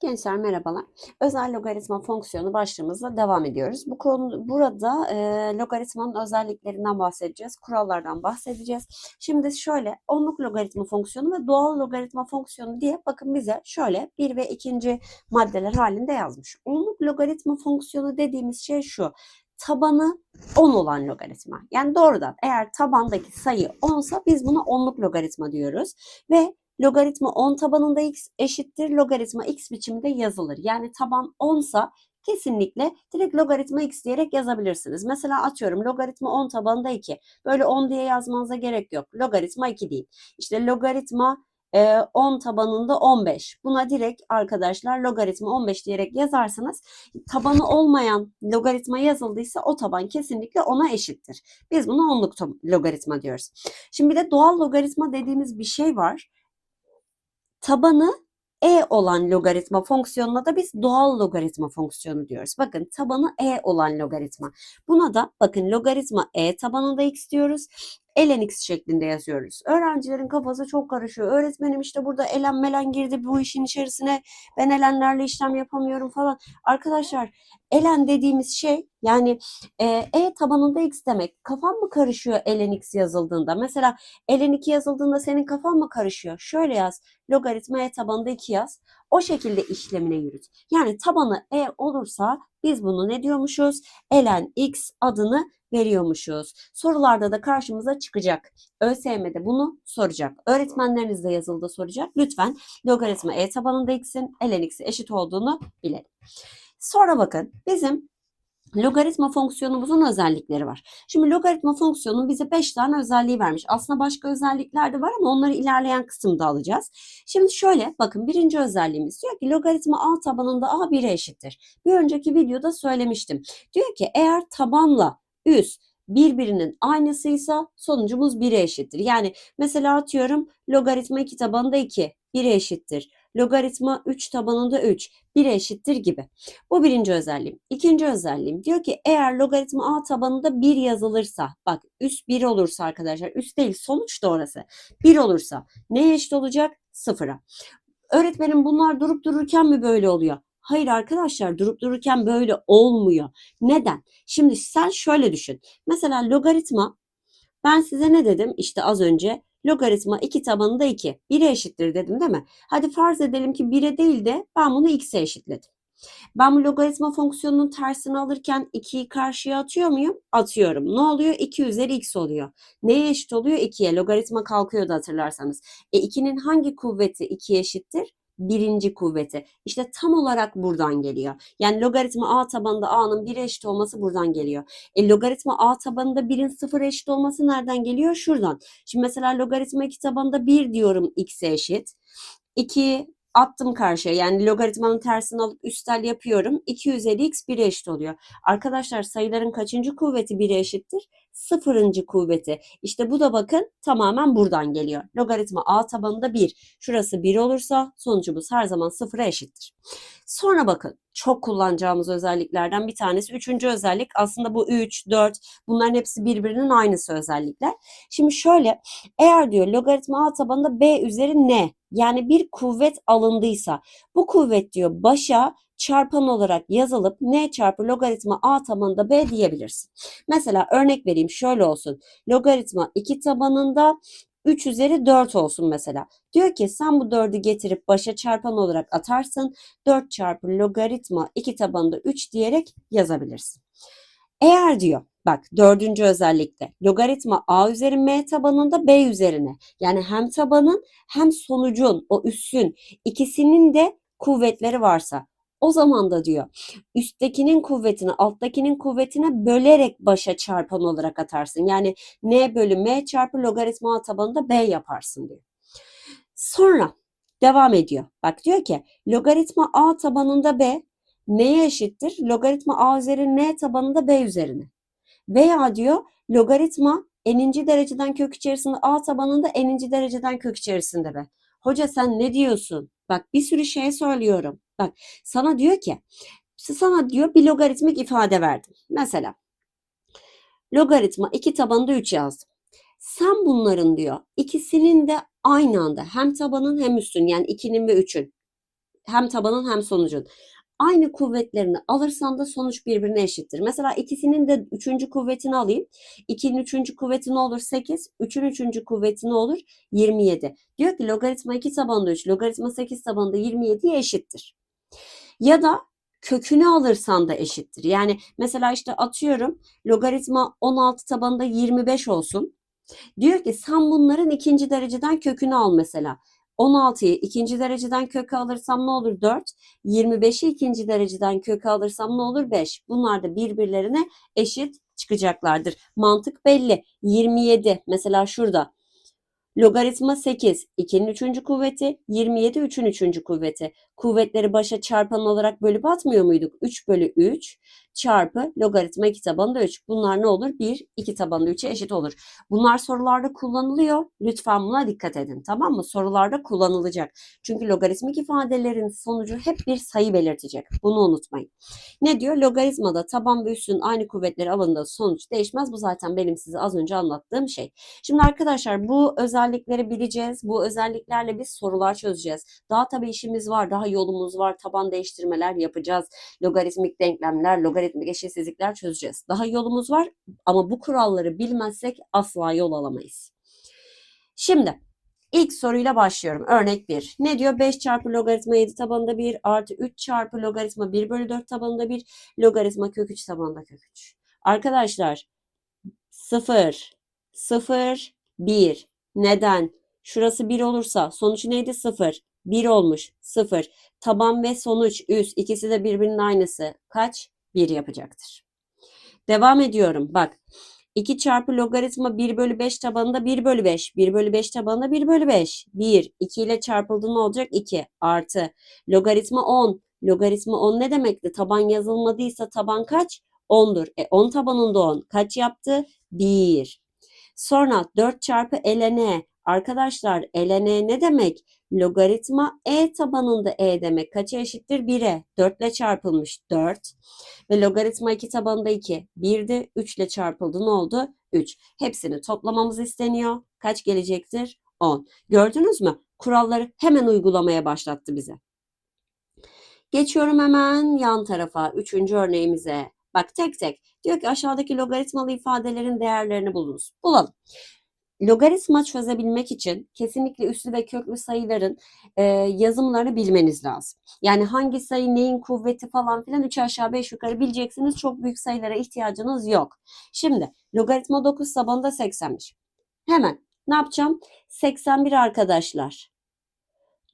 Gençler merhabalar. Özel logaritma fonksiyonu başlığımızla devam ediyoruz. Bu konu burada e, logaritmanın özelliklerinden bahsedeceğiz, kurallardan bahsedeceğiz. Şimdi şöyle onluk logaritma fonksiyonu ve doğal logaritma fonksiyonu diye bakın bize şöyle bir ve ikinci maddeler halinde yazmış. Onluk logaritma fonksiyonu dediğimiz şey şu. Tabanı 10 olan logaritma. Yani doğrudan eğer tabandaki sayı 10 sa biz buna onluk logaritma diyoruz. Ve logaritma 10 tabanında x eşittir logaritma x biçiminde yazılır. Yani taban 10 sa kesinlikle direkt logaritma x diyerek yazabilirsiniz. Mesela atıyorum logaritma 10 tabanında 2. Böyle 10 diye yazmanıza gerek yok. Logaritma 2 değil. İşte logaritma 10 tabanında 15. Buna direkt arkadaşlar logaritma 15 diyerek yazarsanız tabanı olmayan logaritma yazıldıysa o taban kesinlikle ona eşittir. Biz buna onluk logaritma diyoruz. Şimdi bir de doğal logaritma dediğimiz bir şey var tabanı e olan logaritma fonksiyonuna da biz doğal logaritma fonksiyonu diyoruz. Bakın tabanı e olan logaritma. Buna da bakın logaritma e tabanında x diyoruz ln x şeklinde yazıyoruz. Öğrencilerin kafası çok karışıyor. Öğretmenim işte burada elen melen girdi bu işin içerisine. Ben elenlerle işlem yapamıyorum falan. Arkadaşlar elen dediğimiz şey yani e, e tabanında x demek. Kafan mı karışıyor ln x yazıldığında? Mesela ln 2 yazıldığında senin kafan mı karışıyor? Şöyle yaz. Logaritma e tabanında 2 yaz. O şekilde işlemine yürüt. Yani tabanı e olursa biz bunu ne diyormuşuz? ln x adını veriyormuşuz. Sorularda da karşımıza çıkacak. ÖSYM'de bunu soracak. Öğretmenleriniz de yazılıda soracak. Lütfen logaritma e tabanında x'in ln x'e eşit olduğunu bilelim. Sonra bakın bizim logaritma fonksiyonumuzun özellikleri var. Şimdi logaritma fonksiyonun bize 5 tane özelliği vermiş. Aslında başka özellikler de var ama onları ilerleyen kısımda alacağız. Şimdi şöyle bakın birinci özelliğimiz diyor ki logaritma a tabanında a 1'e eşittir. Bir önceki videoda söylemiştim. Diyor ki eğer tabanla üst birbirinin aynısıysa sonucumuz 1'e eşittir. Yani mesela atıyorum logaritma 2 tabanında 2 1'e eşittir. Logaritma 3 tabanında 3 1'e eşittir gibi. Bu birinci özelliğim. İkinci özelliğim diyor ki eğer logaritma a tabanında 1 yazılırsa bak üst 1 olursa arkadaşlar üst değil sonuç da orası 1 olursa neye eşit olacak? Sıfıra. Öğretmenim bunlar durup dururken mi böyle oluyor? Hayır arkadaşlar durup dururken böyle olmuyor. Neden? Şimdi sen şöyle düşün. Mesela logaritma ben size ne dedim? İşte az önce logaritma 2 tabanında 2. 1'e eşittir dedim değil mi? Hadi farz edelim ki 1'e değil de ben bunu x'e eşitledim. Ben bu logaritma fonksiyonunun tersini alırken 2'yi karşıya atıyor muyum? Atıyorum. Ne oluyor? 2 üzeri x oluyor. Neye eşit oluyor? 2'ye. Logaritma kalkıyordu hatırlarsanız. E 2'nin hangi kuvveti 2'ye eşittir? Birinci kuvveti. İşte tam olarak buradan geliyor. Yani logaritma a tabanında a'nın 1'e eşit olması buradan geliyor. E, logaritma a tabanında 1'in 0 eşit olması nereden geliyor? Şuradan. Şimdi mesela logaritma 2 tabanında 1 diyorum x'e eşit. 2 attım karşıya. Yani logaritmanın tersini alıp üstel yapıyorum. 2 üzeri x 1'e eşit oluyor. Arkadaşlar sayıların kaçıncı kuvveti 1'e eşittir? Sıfırıncı kuvveti. İşte bu da bakın tamamen buradan geliyor. Logaritma a tabanında 1. Şurası 1 olursa sonucumuz her zaman sıfıra eşittir. Sonra bakın çok kullanacağımız özelliklerden bir tanesi. Üçüncü özellik aslında bu 3, 4 bunların hepsi birbirinin aynısı özellikler. Şimdi şöyle eğer diyor logaritma a tabanında b üzeri n yani bir kuvvet alındıysa bu kuvvet diyor başa çarpan olarak yazılıp n çarpı logaritma a tabanında b diyebilirsin. Mesela örnek vereyim şöyle olsun. Logaritma 2 tabanında 3 üzeri 4 olsun mesela. Diyor ki sen bu 4'ü getirip başa çarpan olarak atarsın. 4 çarpı logaritma 2 tabanında 3 diyerek yazabilirsin. Eğer diyor bak dördüncü özellikte logaritma a üzeri m tabanında b üzerine yani hem tabanın hem sonucun o üssün ikisinin de kuvvetleri varsa o zaman da diyor üsttekinin kuvvetini alttakinin kuvvetine bölerek başa çarpan olarak atarsın. Yani n bölü m çarpı logaritma tabanında b yaparsın diyor. Sonra devam ediyor. Bak diyor ki logaritma a tabanında b neye eşittir? Logaritma a üzeri n tabanında b üzerine. Veya diyor logaritma n'inci dereceden kök içerisinde a tabanında n'inci dereceden kök içerisinde b. Hoca sen ne diyorsun? Bak bir sürü şey söylüyorum. Bak sana diyor ki sana diyor bir logaritmik ifade verdim. Mesela logaritma 2 tabanında 3 yazdım. Sen bunların diyor ikisinin de aynı anda hem tabanın hem üstün yani 2'nin ve 3'ün hem tabanın hem sonucun. Aynı kuvvetlerini alırsan da sonuç birbirine eşittir. Mesela ikisinin de üçüncü kuvvetini alayım. 2'nin üçüncü kuvveti ne olur? 8. 3'ün üçüncü kuvveti ne olur? 27. Diyor ki logaritma 2 tabanında 3, logaritma 8 tabanında 27'ye eşittir. Ya da kökünü alırsan da eşittir. Yani mesela işte atıyorum logaritma 16 tabanında 25 olsun. Diyor ki sen bunların ikinci dereceden kökünü al mesela. 16'yı ikinci dereceden kökü alırsam ne olur? 4. 25'i ikinci dereceden kökü alırsam ne olur? 5. Bunlar da birbirlerine eşit çıkacaklardır. Mantık belli. 27 mesela şurada. Logaritma 8, 2'nin 3. kuvveti, 27 3'ün 3. kuvveti. Kuvvetleri başa çarpan olarak bölüp atmıyor muyduk? 3 bölü 3 çarpı logaritma 2 tabanında 3. Bunlar ne olur? 1, 2 tabanında 3'e eşit olur. Bunlar sorularda kullanılıyor. Lütfen buna dikkat edin. Tamam mı? Sorularda kullanılacak. Çünkü logaritmik ifadelerin sonucu hep bir sayı belirtecek. Bunu unutmayın. Ne diyor? Logaritmada taban ve üstün aynı kuvvetleri alındığında sonuç değişmez. Bu zaten benim size az önce anlattığım şey. Şimdi arkadaşlar bu özellikleri bileceğiz. Bu özelliklerle biz sorular çözeceğiz. Daha tabii işimiz var. Daha yolumuz var. Taban değiştirmeler yapacağız. Logaritmik denklemler, logaritmik eşitsizlikler çözeceğiz. Daha yolumuz var ama bu kuralları bilmezsek asla yol alamayız. Şimdi ilk soruyla başlıyorum. Örnek 1. Ne diyor? 5 çarpı logaritma 7 tabanında 1 artı 3 çarpı logaritma 1 bölü 4 tabanında 1 logaritma kök 3 tabanında kök 3. Arkadaşlar 0, 0, 1. Neden? Şurası 1 olursa sonuç neydi? 0. 1 olmuş. 0. Taban ve sonuç üst ikisi de birbirinin aynısı. Kaç? 1 yapacaktır. Devam ediyorum. Bak. 2 çarpı logaritma 1 bölü 5 tabanında 1 bölü 5. 1 bölü 5 tabanında 1 bölü 5. 1. 2 ile çarpıldı olacak? 2 artı. Logaritma 10. Logaritma 10 ne demekti? Taban yazılmadıysa taban kaç? 10'dur. E 10 tabanında 10. Kaç yaptı? 1. Sonra 4 çarpı ln. Arkadaşlar ln ne demek? Logaritma e tabanında e demek. Kaça eşittir? 1'e. 4 ile çarpılmış 4. Ve logaritma 2 tabanında 2. 1'di. 3 ile çarpıldı. Ne oldu? 3. Hepsini toplamamız isteniyor. Kaç gelecektir? 10. Gördünüz mü? Kuralları hemen uygulamaya başlattı bize. Geçiyorum hemen yan tarafa. Üçüncü örneğimize. Bak tek tek. Diyor ki aşağıdaki logaritmalı ifadelerin değerlerini bulunuz. Bulalım. Logaritma çözebilmek için kesinlikle üslü ve köklü sayıların e, yazımlarını bilmeniz lazım. Yani hangi sayı neyin kuvveti falan filan 3 aşağı 5 yukarı bileceksiniz. Çok büyük sayılara ihtiyacınız yok. Şimdi logaritma 9 tabanında 81. Hemen ne yapacağım? 81 arkadaşlar.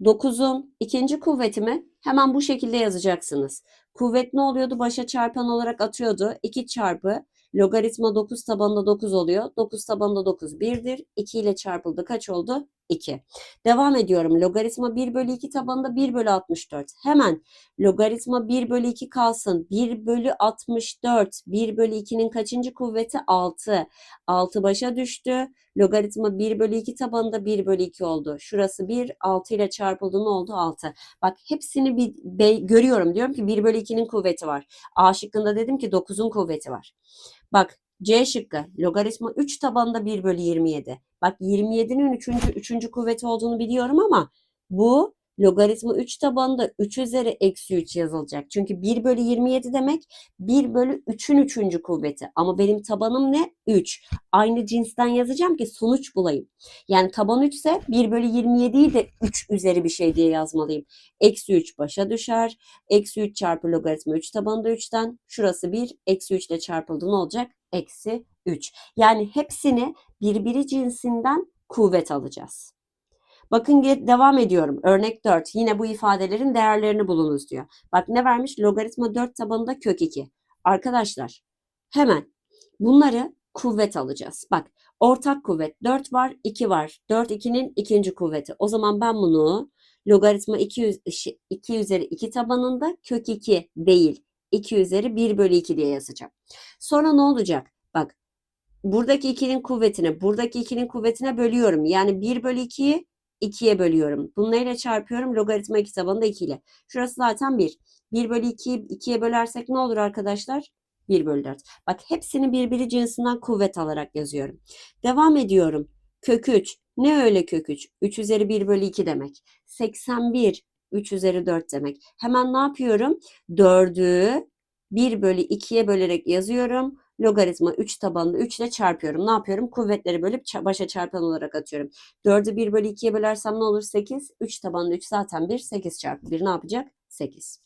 9'un ikinci kuvveti mi? Hemen bu şekilde yazacaksınız. Kuvvet ne oluyordu? Başa çarpan olarak atıyordu. 2 çarpı logaritma 9 tabanında 9 oluyor. 9 tabanında 9 1'dir. 2 ile çarpıldı. Kaç oldu? 2. Devam ediyorum. Logaritma 1 bölü 2 tabanında 1 bölü 64. Hemen logaritma 1 bölü 2 kalsın. 1 bölü 64. 1 bölü 2'nin kaçıncı kuvveti? 6. 6 başa düştü. Logaritma 1 bölü 2 tabanında 1 bölü 2 oldu. Şurası 1. 6 ile çarpıldı. Ne oldu? 6. Bak hepsini bir görüyorum. Diyorum ki 1 bölü 2'nin kuvveti var. A şıkkında dedim ki 9'un kuvveti var. Bak C şıkkı logaritma 3 tabanında 1 bölü 27. Bak 27'nin 3. 3. kuvveti olduğunu biliyorum ama bu logaritma 3 tabanında 3 üzeri eksi 3 yazılacak. Çünkü 1 bölü 27 demek 1 bölü 3'ün 3. kuvveti. Ama benim tabanım ne? 3. Aynı cinsten yazacağım ki sonuç bulayım. Yani taban 3 ise 1 bölü 27'yi de 3 üzeri bir şey diye yazmalıyım. Eksi 3 başa düşer. Eksi 3 çarpı logaritma 3 tabanında 3'ten. Şurası 1. Eksi 3 ile çarpıldı ne olacak? Eksi 3. Yani hepsini birbiri cinsinden kuvvet alacağız. Bakın devam ediyorum. Örnek 4. Yine bu ifadelerin değerlerini bulunuz diyor. Bak ne vermiş? Logaritma 4 tabanında kök 2. Arkadaşlar hemen bunları kuvvet alacağız. Bak ortak kuvvet 4 var 2 var. 4 2'nin ikinci kuvveti. O zaman ben bunu logaritma 2, 2 üzeri 2 tabanında kök 2 değil 2 üzeri 1 bölü 2 diye yazacağım. Sonra ne olacak? Bak buradaki 2'nin kuvvetini buradaki 2'nin kuvvetine bölüyorum. Yani 1 bölü 2'yi 2'ye bölüyorum. Bunu neyle çarpıyorum? Logaritma 2 tabanında 2 ile. Şurası zaten 1. 1 bölü 2'yi 2'ye bölersek ne olur arkadaşlar? 1 bölü 4. Bak hepsini birbiri cinsinden kuvvet alarak yazıyorum. Devam ediyorum. Kök 3. Ne öyle kök 3? 3 üzeri 1 bölü 2 demek. 81 3 üzeri 4 demek. Hemen ne yapıyorum? 4'ü 1 bölü 2'ye bölerek yazıyorum. Logaritma 3 tabanlı 3 ile çarpıyorum. Ne yapıyorum? Kuvvetleri bölüp başa çarpan olarak atıyorum. 4'ü 1 bölü 2'ye bölersem ne olur? 8. 3 tabanlı 3 zaten 1. 8 çarpı 1 ne yapacak? 8.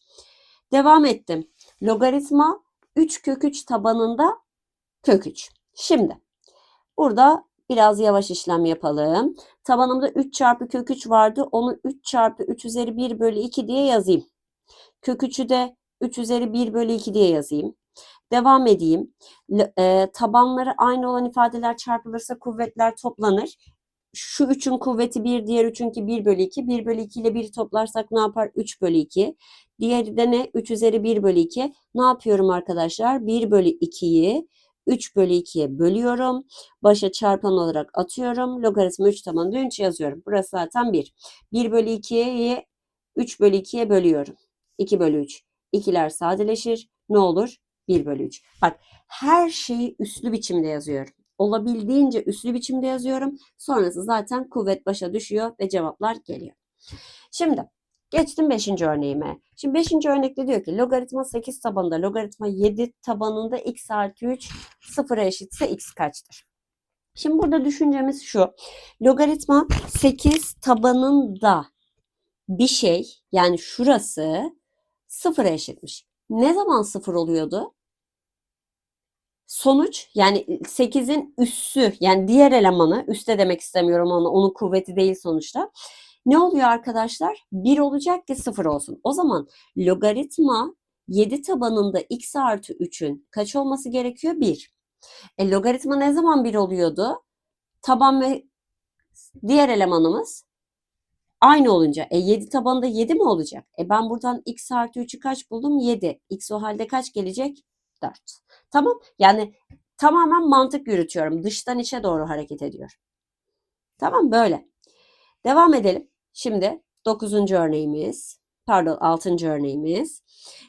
Devam ettim. Logaritma 3 kök 3 tabanında kök 3. Şimdi burada biraz yavaş işlem yapalım. Tabanımda 3 çarpı kök 3 vardı. Onu 3 çarpı 3 üzeri 1 bölü 2 diye yazayım. Kök 3'ü de 3 üzeri 1 bölü 2 diye yazayım. Devam edeyim. E, tabanları aynı olan ifadeler çarpılırsa kuvvetler toplanır. Şu 3'ün kuvveti 1, diğer 3'ünki 1 bölü 2. 1 bölü 2 ile 1 toplarsak ne yapar? 3 bölü 2. Diğeri de ne? 3 üzeri 1 bölü 2. Ne yapıyorum arkadaşlar? 1 bölü 2'yi 3 bölü 2'ye bölüyorum. Başa çarpan olarak atıyorum. Logaritma 3 tabanında 3 yazıyorum. Burası zaten 1. 1 bölü 2'yi 3 bölü 2'ye bölüyorum. 2 bölü 3. İkiler sadeleşir. Ne olur? 1 bölü 3. Bak her şeyi üslü biçimde yazıyorum. Olabildiğince üslü biçimde yazıyorum. Sonrası zaten kuvvet başa düşüyor ve cevaplar geliyor. Şimdi geçtim 5. örneğime. Şimdi 5. örnekte diyor ki logaritma 8 tabanında logaritma 7 tabanında x artı 3 sıfıra eşitse x kaçtır? Şimdi burada düşüncemiz şu. Logaritma 8 tabanında bir şey yani şurası sıfıra eşitmiş. Ne zaman sıfır oluyordu? Sonuç yani 8'in üssü yani diğer elemanı üste demek istemiyorum onu onun kuvveti değil sonuçta. Ne oluyor arkadaşlar? 1 olacak ki 0 olsun. O zaman logaritma 7 tabanında x artı 3'ün kaç olması gerekiyor? 1. E, logaritma ne zaman 1 oluyordu? Taban ve diğer elemanımız aynı olunca. E 7 tabanında 7 mi olacak? E ben buradan x artı 3'ü kaç buldum? 7. x o halde kaç gelecek? 4. Tamam. Yani tamamen mantık yürütüyorum. Dıştan içe doğru hareket ediyor. Tamam böyle. Devam edelim. Şimdi 9. örneğimiz. Pardon 6. örneğimiz.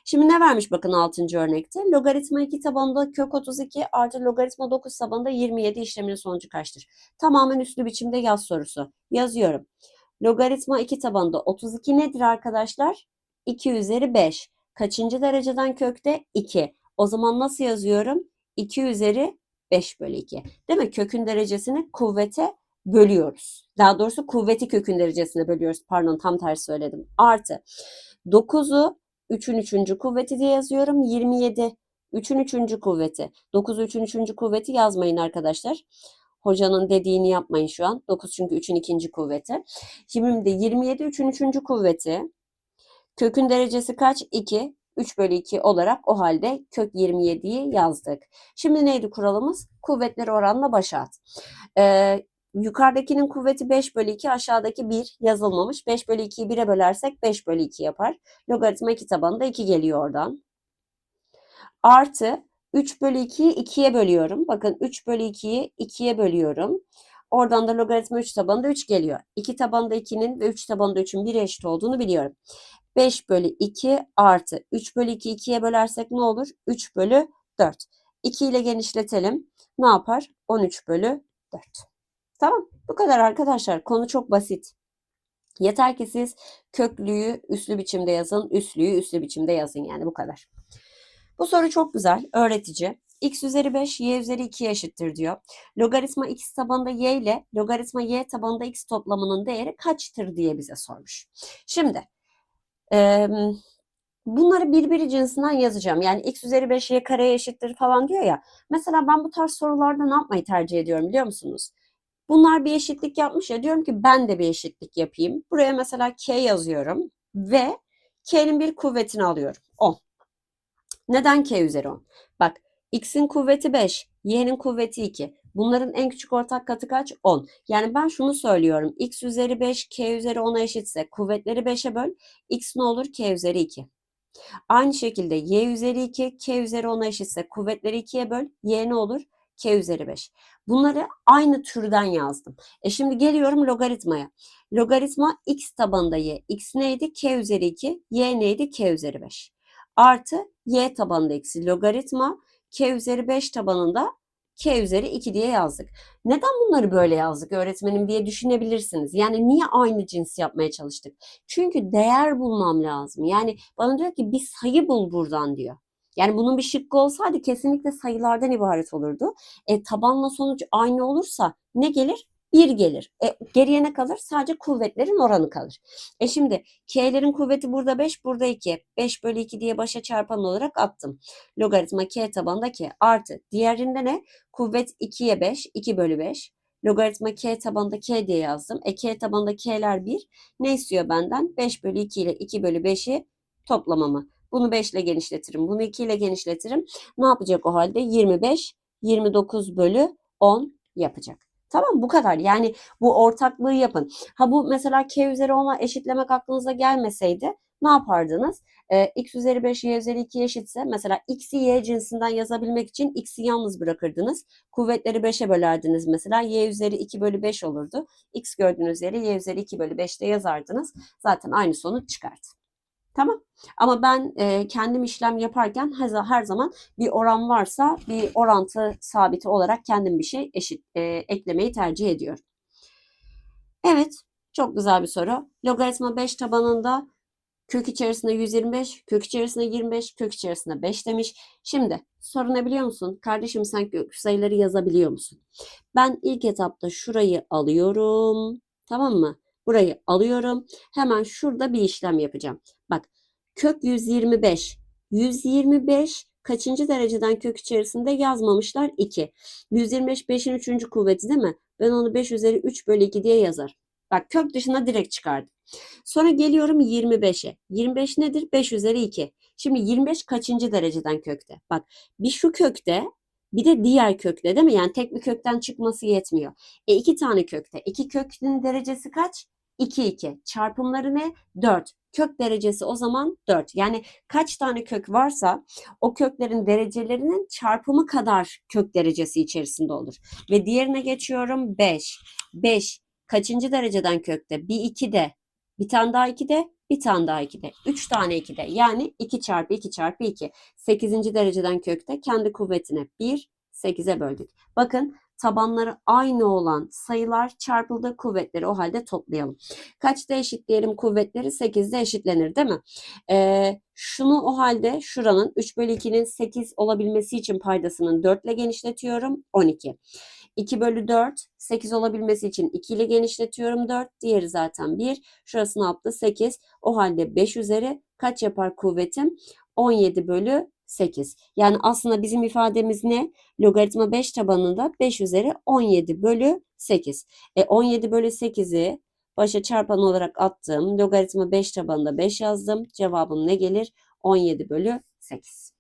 Şimdi ne vermiş bakın 6. örnekte? Logaritma 2 tabanında kök 32 artı logaritma 9 tabanında 27 işleminin sonucu kaçtır? Tamamen üslü biçimde yaz sorusu. Yazıyorum. Logaritma 2 tabanında 32 nedir arkadaşlar? 2 üzeri 5. Kaçıncı dereceden kökte? 2. O zaman nasıl yazıyorum? 2 üzeri 5 bölü 2. Değil mi? Kökün derecesini kuvvete bölüyoruz. Daha doğrusu kuvveti kökün derecesine bölüyoruz. Pardon tam tersi söyledim. Artı 9'u 3'ün 3. kuvveti diye yazıyorum. 27 3'ün 3. kuvveti. 9'u 3'ün 3. kuvveti yazmayın arkadaşlar. Hocanın dediğini yapmayın şu an. 9 çünkü 3'ün 2. kuvveti. Şimdi 27 3'ün 3. kuvveti. Kökün derecesi kaç? 2. 3 bölü 2 olarak o halde kök 27'yi yazdık. Şimdi neydi kuralımız? Kuvvetleri oranla başa at. Ee, yukarıdakinin kuvveti 5 bölü 2 aşağıdaki 1 yazılmamış. 5 bölü 2'yi 1'e bölersek 5 bölü 2 yapar. Logaritma 2 tabanında 2 geliyor oradan. Artı 3 bölü 2'yi 2'ye bölüyorum. Bakın 3 bölü 2'yi 2'ye bölüyorum. Oradan da logaritma 3 tabanında 3 geliyor. 2 tabanında 2'nin ve 3 tabanında 3'ün 1'e eşit olduğunu biliyorum. 5 bölü 2 artı 3 bölü 2 2'ye bölersek ne olur? 3 bölü 4. 2 ile genişletelim. Ne yapar? 13 bölü 4. Tamam. Bu kadar arkadaşlar. Konu çok basit. Yeter ki siz köklüyü üslü biçimde yazın, üslüyü üslü biçimde yazın yani bu kadar. Bu soru çok güzel, öğretici. x üzeri 5, y üzeri 2 eşittir diyor. Logaritma x tabanında y ile logaritma y tabanında x toplamının değeri kaçtır diye bize sormuş. Şimdi e, bunları birbiri cinsinden yazacağım. Yani x üzeri 5 y kareye eşittir falan diyor ya. Mesela ben bu tarz sorularda ne yapmayı tercih ediyorum biliyor musunuz? Bunlar bir eşitlik yapmış ya diyorum ki ben de bir eşitlik yapayım. Buraya mesela k yazıyorum ve k'nin bir kuvvetini alıyorum. 10. Neden k üzeri 10? Bak x'in kuvveti 5, y'nin kuvveti 2. Bunların en küçük ortak katı kaç? 10. Yani ben şunu söylüyorum. x üzeri 5, k üzeri 10'a eşitse kuvvetleri 5'e böl. x ne olur? k üzeri 2. Aynı şekilde y üzeri 2, k üzeri 10'a eşitse kuvvetleri 2'ye böl. y ne olur? K üzeri 5. Bunları aynı türden yazdım. E şimdi geliyorum logaritmaya. Logaritma x tabanında y. x neydi? k üzeri 2. y neydi? k üzeri 5. Artı y tabanında eksi logaritma k üzeri 5 tabanında k üzeri 2 diye yazdık. Neden bunları böyle yazdık öğretmenim diye düşünebilirsiniz. Yani niye aynı cins yapmaya çalıştık? Çünkü değer bulmam lazım. Yani bana diyor ki bir sayı bul buradan diyor. Yani bunun bir şıkkı olsaydı kesinlikle sayılardan ibaret olurdu. E, tabanla sonuç aynı olursa ne gelir? 1 gelir. E, geriye ne kalır? Sadece kuvvetlerin oranı kalır. E şimdi k'lerin kuvveti burada 5, burada 2. 5 bölü 2 diye başa çarpan olarak attım. Logaritma k tabanında k artı. Diğerinde ne? Kuvvet 2'ye 5, 2 bölü 5. Logaritma k tabanında k diye yazdım. E k tabanında k'ler 1. Ne istiyor benden? 5 bölü 2 ile 2 bölü 5'i toplamamı. Bunu 5 ile genişletirim. Bunu 2 ile genişletirim. Ne yapacak o halde? 25, 29 bölü 10 yapacak. Tamam bu kadar. Yani bu ortaklığı yapın. Ha bu mesela k üzeri 10'a eşitlemek aklınıza gelmeseydi ne yapardınız? Ee, x üzeri 5 y üzeri 2 eşitse mesela x'i y cinsinden yazabilmek için x'i yalnız bırakırdınız. Kuvvetleri 5'e bölerdiniz mesela. y üzeri 2 bölü 5 olurdu. x gördüğünüz yere y üzeri 2 bölü 5'te yazardınız. Zaten aynı sonuç çıkardı. Tamam. Ama ben e, kendim işlem yaparken her, her zaman bir oran varsa bir orantı sabiti olarak kendim bir şey eşit e, eklemeyi tercih ediyorum. Evet, çok güzel bir soru. Logaritma 5 tabanında kök içerisinde 125, kök içerisinde 25, kök içerisinde 5 demiş. Şimdi soru ne biliyor musun? Kardeşim sen kök sayıları yazabiliyor musun? Ben ilk etapta şurayı alıyorum. Tamam mı? Burayı alıyorum. Hemen şurada bir işlem yapacağım. Kök 125. 125 kaçıncı dereceden kök içerisinde yazmamışlar? 2. 125 5'in 3. kuvveti değil mi? Ben onu 5 üzeri 3 bölü 2 diye yazar. Bak kök dışına direkt çıkardım. Sonra geliyorum 25'e. 25 nedir? 5 üzeri 2. Şimdi 25 kaçıncı dereceden kökte? Bak bir şu kökte bir de diğer kökte değil mi? Yani tek bir kökten çıkması yetmiyor. E iki tane kökte. İki kökün derecesi kaç? 2 2. Çarpımları ne? 4. Kök derecesi o zaman 4. Yani kaç tane kök varsa o köklerin derecelerinin çarpımı kadar kök derecesi içerisinde olur. Ve diğerine geçiyorum 5. 5 kaçıncı dereceden kökte? Bir 2 de. Bir tane daha 2 de. Bir tane daha 2 de. 3 tane 2 de. Yani 2 çarpı 2 çarpı 2. 8. dereceden kökte kendi kuvvetine 1 8'e böldük. Bakın tabanları aynı olan sayılar çarpıldı kuvvetleri o halde toplayalım. Kaçta eşitleyelim kuvvetleri? 8'de eşitlenir değil mi? Ee, şunu o halde şuranın 3 bölü 2'nin 8 olabilmesi için paydasının 4 ile genişletiyorum 12. 2 bölü 4 8 olabilmesi için 2 ile genişletiyorum 4. Diğeri zaten 1. Şurası ne yaptı? 8. O halde 5 üzeri kaç yapar kuvvetim? 17 bölü 8. Yani aslında bizim ifademiz ne? Logaritma 5 tabanında 5 üzeri 17 bölü 8. E 17 bölü 8'i başa çarpan olarak attım. Logaritma 5 tabanında 5 yazdım. Cevabım ne gelir? 17 bölü 8.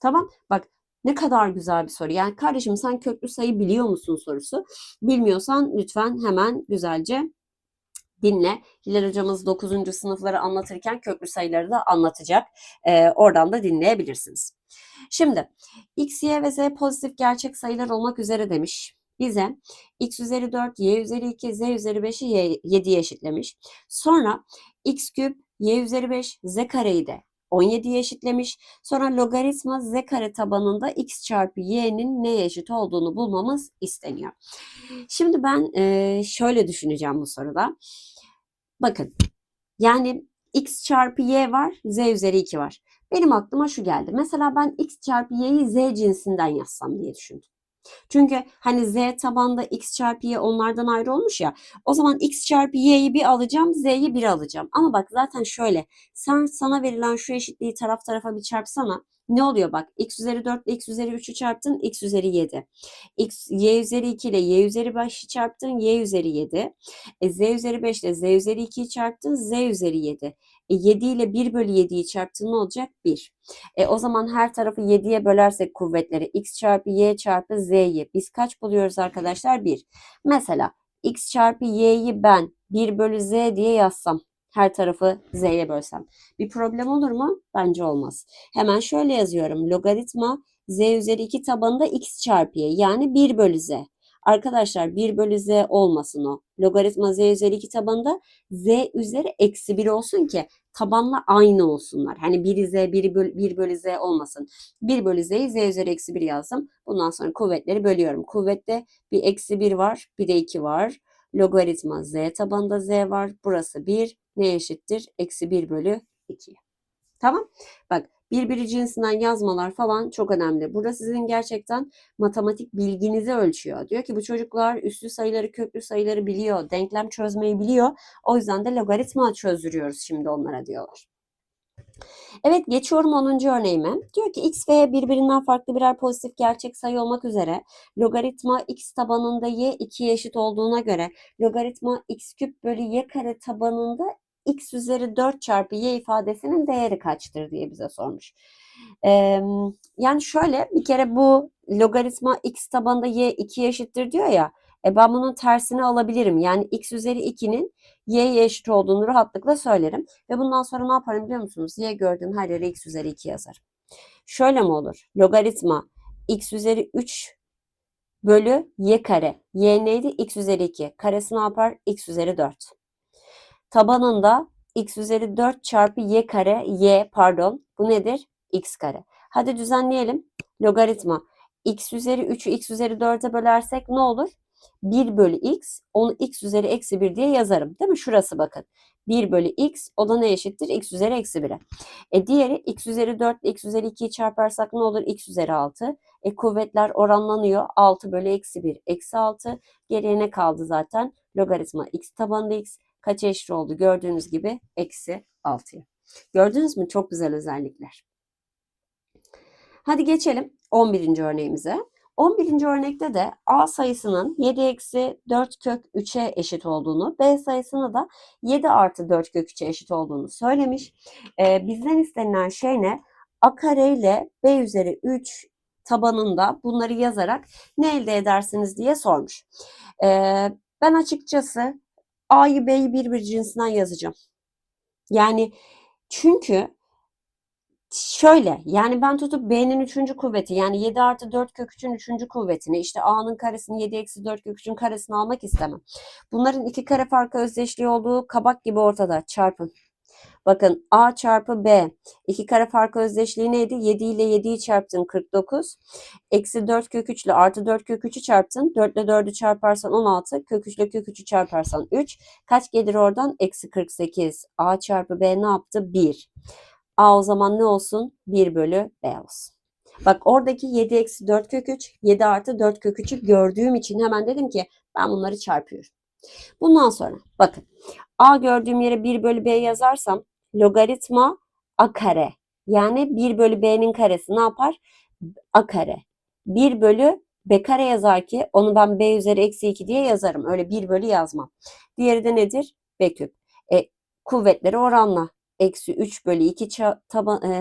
Tamam. Bak ne kadar güzel bir soru. Yani kardeşim sen köklü sayı biliyor musun sorusu. Bilmiyorsan lütfen hemen güzelce dinle. Hilal hocamız 9. sınıfları anlatırken köklü sayıları da anlatacak. Ee, oradan da dinleyebilirsiniz. Şimdi x, y ve z pozitif gerçek sayılar olmak üzere demiş. Bize x üzeri 4, y üzeri 2, z üzeri 5'i 7'ye eşitlemiş. Sonra x küp, y üzeri 5, z kareyi de 17'ye eşitlemiş. Sonra logaritma z kare tabanında x çarpı y'nin neye eşit olduğunu bulmamız isteniyor. Şimdi ben e, şöyle düşüneceğim bu soruda. Bakın yani x çarpı y var, z üzeri 2 var. Benim aklıma şu geldi. Mesela ben x çarpı y'yi z cinsinden yazsam diye düşündüm. Çünkü hani z tabanda x çarpı y onlardan ayrı olmuş ya. O zaman x çarpı y'yi bir alacağım, z'yi bir alacağım. Ama bak zaten şöyle. Sen sana verilen şu eşitliği taraf tarafa bir çarpsana. Ne oluyor bak? x üzeri 4 ile x üzeri 3'ü çarptın, x üzeri 7. x, y üzeri 2 ile y üzeri 5'i çarptın, y üzeri 7. E, z üzeri 5 ile z üzeri 2'yi çarptın, z üzeri 7. E, 7 ile 1 bölü 7'yi çarptın ne olacak? 1. E, o zaman her tarafı 7'ye bölersek kuvvetleri x çarpı y çarpı z'yi biz kaç buluyoruz arkadaşlar? 1. Mesela x çarpı y'yi ben 1 bölü z diye yazsam her tarafı z'ye bölsem. Bir problem olur mu? Bence olmaz. Hemen şöyle yazıyorum. Logaritma z üzeri 2 tabanında x çarpı y yani 1 bölü z. Arkadaşlar 1 bölü z olmasın o. Logaritma z üzeri 2 tabanında z üzeri eksi 1 olsun ki tabanla aynı olsunlar. Hani biri z, biri bölü, 1 bölü z olmasın. 1 bölü z'yi z üzeri eksi 1 yazdım. Bundan sonra kuvvetleri bölüyorum. Kuvvette bir eksi 1 var, bir de 2 var. Logaritma z tabanında z var. Burası 1. Ne eşittir? Eksi 1 bölü 2. Tamam. Bak birbiri cinsinden yazmalar falan çok önemli. Burada sizin gerçekten matematik bilginizi ölçüyor. Diyor ki bu çocuklar üslü sayıları, köklü sayıları biliyor, denklem çözmeyi biliyor. O yüzden de logaritma çözdürüyoruz şimdi onlara diyorlar. Evet geçiyorum 10. örneğime. Diyor ki x ve y birbirinden farklı birer pozitif gerçek sayı olmak üzere logaritma x tabanında y 2'ye eşit olduğuna göre logaritma x küp bölü y kare tabanında x üzeri 4 çarpı y ifadesinin değeri kaçtır diye bize sormuş. Ee, yani şöyle bir kere bu logaritma x tabanında y 2'ye eşittir diyor ya. E ben bunun tersini alabilirim. Yani x üzeri 2'nin y'ye eşit olduğunu rahatlıkla söylerim. Ve bundan sonra ne yaparım biliyor musunuz? Y gördüğüm her yere x üzeri 2 yazarım. Şöyle mi olur? Logaritma x üzeri 3 bölü y kare. Y neydi? x üzeri 2. Karesi ne yapar? x üzeri 4. Tabanında x üzeri 4 çarpı y kare. Y pardon. Bu nedir? x kare. Hadi düzenleyelim. Logaritma. x üzeri 3'ü x üzeri 4'e bölersek ne olur? 1 bölü x, onu x üzeri eksi 1 diye yazarım. Değil mi? Şurası bakın. 1 bölü x, o da ne eşittir? x üzeri eksi 1'e. E diğeri x üzeri 4 ile x üzeri 2'yi çarparsak ne olur? x üzeri 6. E kuvvetler oranlanıyor. 6 bölü eksi 1, eksi 6. Geriye ne kaldı zaten? Logaritma x tabanında x. Kaç eşit oldu? Gördüğünüz gibi eksi 6'ya. Gördünüz mü? Çok güzel özellikler. Hadi geçelim 11. örneğimize. 11. örnekte de A sayısının 7 eksi 4 kök 3'e eşit olduğunu, B sayısına da 7 artı 4 kök 3'e eşit olduğunu söylemiş. Ee, bizden istenilen şey ne? A kare ile B üzeri 3 tabanında bunları yazarak ne elde edersiniz diye sormuş. Ee, ben açıkçası A'yı B'yi birbir cinsinden yazacağım. Yani çünkü Şöyle yani ben tutup B'nin üçüncü kuvveti yani 7 artı 4 kök 3'ün üçüncü kuvvetini işte A'nın karesini 7 eksi 4 kök 3'ün karesini almak istemem. Bunların iki kare farkı özdeşliği olduğu kabak gibi ortada çarpın. Bakın A çarpı B. iki kare farkı özdeşliği neydi? 7 ile 7'yi çarptın 49. Eksi 4 kök 3 ile artı 4 kök 3'ü çarptın. 4 ile 4'ü çarparsan 16. Kök 3 ile kök 3'ü çarparsan 3. Kaç gelir oradan? Eksi 48. A çarpı B ne yaptı? 1. A o zaman ne olsun? 1 bölü B olsun. Bak oradaki 7 eksi 4 kök 3, 7 artı 4 kök 3'ü gördüğüm için hemen dedim ki ben bunları çarpıyorum. Bundan sonra bakın A gördüğüm yere 1 bölü B yazarsam logaritma A kare. Yani 1 bölü B'nin karesi ne yapar? A kare. 1 bölü B kare yazar ki onu ben B üzeri eksi 2 diye yazarım. Öyle 1 bölü yazmam. Diğeri de nedir? B küp. E, kuvvetleri oranla eksi 3 bölü 2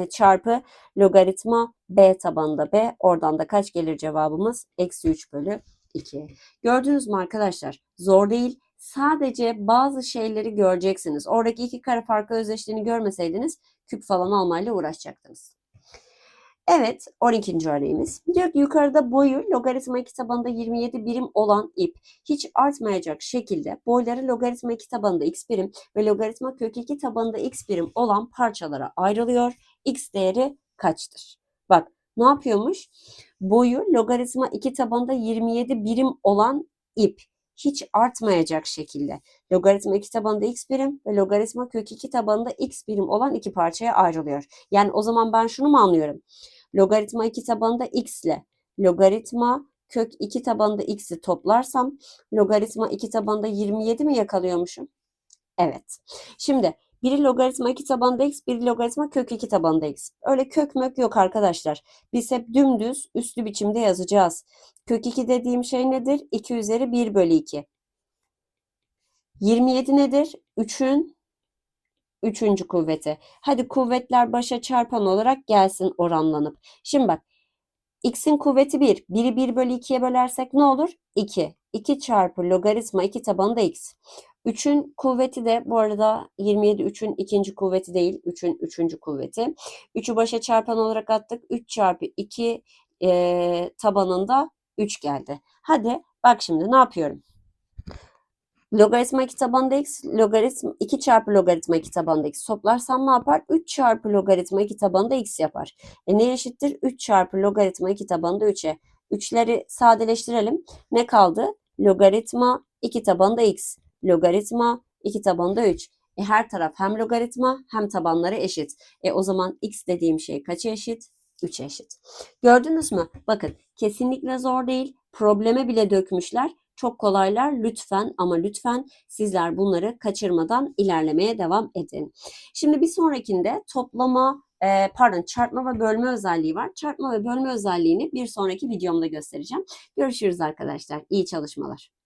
çarpı logaritma b tabanında b. Oradan da kaç gelir cevabımız? Eksi 3 bölü 2. Gördünüz mü arkadaşlar? Zor değil. Sadece bazı şeyleri göreceksiniz. Oradaki iki kare farkı özdeşliğini görmeseydiniz küp falan almayla uğraşacaktınız. Evet 12. örneğimiz. Diyor ki yukarıda boyu logaritma 2 tabanında 27 birim olan ip hiç artmayacak şekilde boyları logaritma 2 tabanında x birim ve logaritma kök 2 tabanında x birim olan parçalara ayrılıyor. x değeri kaçtır? Bak ne yapıyormuş? Boyu logaritma 2 tabanında 27 birim olan ip hiç artmayacak şekilde logaritma 2 tabanında x birim ve logaritma kök 2 tabanında x birim olan iki parçaya ayrılıyor. Yani o zaman ben şunu mu anlıyorum? Logaritma 2 tabanında x ile logaritma kök 2 tabanında x'i toplarsam logaritma 2 tabanında 27 mi yakalıyormuşum? Evet. Şimdi biri logaritma 2 tabanında x, biri logaritma kök 2 tabanında x. Öyle kök mök yok arkadaşlar. Biz hep dümdüz üslü biçimde yazacağız. Kök 2 dediğim şey nedir? 2 üzeri 1 bölü 2. 27 nedir? 3'ün Üçüncü kuvveti. Hadi kuvvetler başa çarpan olarak gelsin oranlanıp. Şimdi bak x'in kuvveti 1. 1'i 1 bölü 2'ye bölersek ne olur? 2. 2 çarpı logaritma 2 tabanında x. 3'ün kuvveti de bu arada 27 3'ün ikinci kuvveti değil. 3'ün üçüncü kuvveti. 3'ü başa çarpan olarak attık. 3 çarpı 2 e, tabanında 3 geldi. Hadi Bak şimdi ne yapıyorum? Logaritma 2 tabanında x, logaritma 2 çarpı logaritma 2 tabanında x toplarsam ne yapar? 3 çarpı logaritma 2 tabanında x yapar. E ne eşittir? 3 çarpı logaritma 2 tabanında 3'e. 3'leri sadeleştirelim. Ne kaldı? Logaritma 2 tabanında x. Logaritma 2 tabanında 3. E her taraf hem logaritma hem tabanları eşit. E o zaman x dediğim şey kaça eşit? 3'e eşit. Gördünüz mü? Bakın kesinlikle zor değil. Probleme bile dökmüşler. Çok kolaylar. Lütfen ama lütfen sizler bunları kaçırmadan ilerlemeye devam edin. Şimdi bir sonrakinde toplama, e, pardon çarpma ve bölme özelliği var. Çarpma ve bölme özelliğini bir sonraki videomda göstereceğim. Görüşürüz arkadaşlar. İyi çalışmalar.